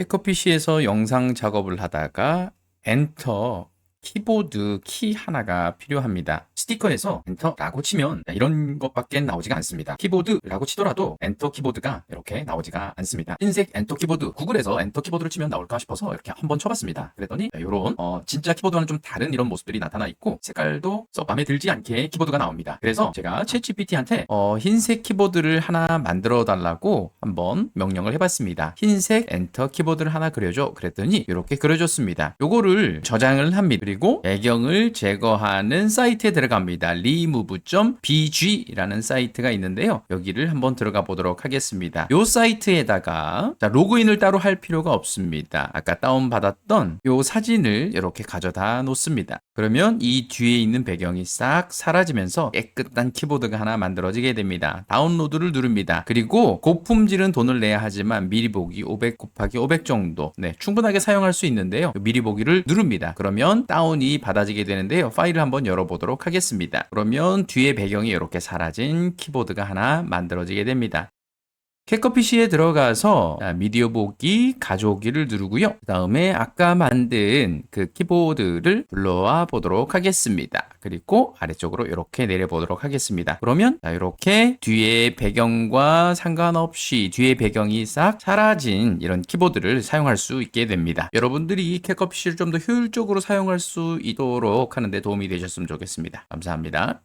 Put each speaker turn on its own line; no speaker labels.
해커PC에서 영상 작업을 하다가 엔터 키보드 키 하나가 필요합니다. 스티커에서 엔터라고 치면 이런 것밖에 나오지가 않습니다. 키보드라고 치더라도 엔터 키보드가 이렇게 나오지가 않습니다. 흰색 엔터 키보드 구글에서 엔터 키보드를 치면 나올까 싶어서 이렇게 한번 쳐봤습니다. 그랬더니 이런 어, 진짜 키보드와는 좀 다른 이런 모습들이 나타나 있고 색깔도 썩 마음에 들지 않게 키보드가 나옵니다. 그래서 제가 챗GPT한테 어, 흰색 키보드를 하나 만들어 달라고 한번 명령을 해봤습니다. 흰색 엔터 키보드를 하나 그려줘. 그랬더니 이렇게 그려줬습니다. 요거를 저장을 합니다. 그리고 배경을 제거하는 사이트에 들어 갑니다. remove.bg라는 사이트가 있는데요. 여기를 한번 들어가 보도록 하겠습니다. 요 사이트에다가 자, 로그인을 따로 할 필요가 없습니다. 아까 다운받았던 요 사진을 이렇게 가져다 놓습니다. 그러면 이 뒤에 있는 배경이 싹 사라지면서 깨끗한 키보드가 하나 만들어지게 됩니다. 다운로드를 누릅니다. 그리고 고품질은 돈을 내야 하지만 미리 보기 500 곱하기 500 정도 네, 충분하게 사용할 수 있는데요. 미리 보기를 누릅니다. 그러면 다운이 받아지게 되는데요. 파일을 한번 열어보도록 하겠습니다. 그러면 뒤에 배경이 이렇게 사라진 키보드가 하나 만들어지게 됩니다. 캐커피시에 들어가서 자, 미디어 보기 가져오기를 누르고요. 그 다음에 아까 만든 그 키보드를 불러와 보도록 하겠습니다. 그리고 아래쪽으로 이렇게 내려보도록 하겠습니다. 그러면 자, 이렇게 뒤에 배경과 상관없이 뒤에 배경이 싹 사라진 이런 키보드를 사용할 수 있게 됩니다. 여러분들이 캐커피시를 좀 더 효율적으로 사용할 수 있도록 하는데 도움이 되셨으면 좋겠습니다. 감사합니다.